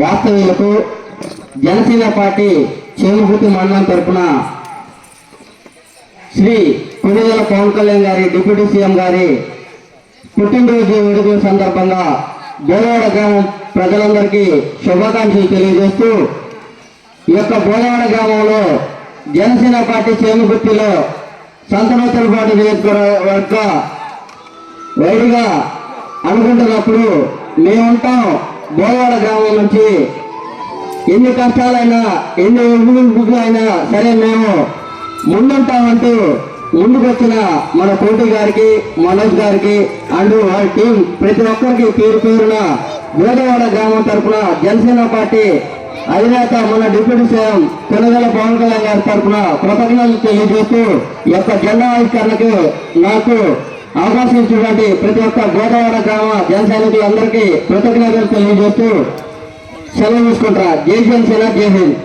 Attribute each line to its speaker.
Speaker 1: వాస్తవ్యులకు Janasena party చేమగుర్తి మండలం తరపున శ్రీ కొడిదల పవన్ కళ్యాణ్ గారి డిప్యూటీ సీఎం గారి పుట్టినరోజు వేడుకల సందర్భంగా బోలవాడ గ్రామం ప్రజలందరికీ శుభాకాంక్షలు తెలియజేస్తూ ఈ యొక్క బోలవాడ గ్రామంలో జనసేన పార్టీ చేమగుర్తిలో సంతనోత్తరపాటు నియోజకవర్గ వైడిగా అనుకుంటున్నప్పుడు మేముంటాం. బోలవాడ గ్రామం నుంచి ఎన్ని కష్టాలైనా ఎన్ని ఇబ్బందులు అయినా సరే మేము ముందుంటామంటూ ముందుకొచ్చిన మన కోటి గారికి మనోజ్ గారికి అండ్ వాళ్ళ టీం ప్రతి ఒక్కరికి పేరు పేరున గోదవాడ గ్రామం తరఫున జనసేన పార్టీ అధినేత మన డిప్యూటీ సీఎం కొనగల పవన్ కళ్యాణ్ గారి తరఫున కృతజ్ఞతలు తెలియజేస్తూ ఈ యొక్క జెండా ఆవిష్కరణకు నాకు అవకాశం ఇచ్చినటువంటి ప్రతి ఒక్క గోదావరి గ్రామ జన సైనికులందరికీ కృతజ్ఞతలు తెలియజేస్తూ సెలవు తీసుకుంటారా జై జనసేన జై హింద్.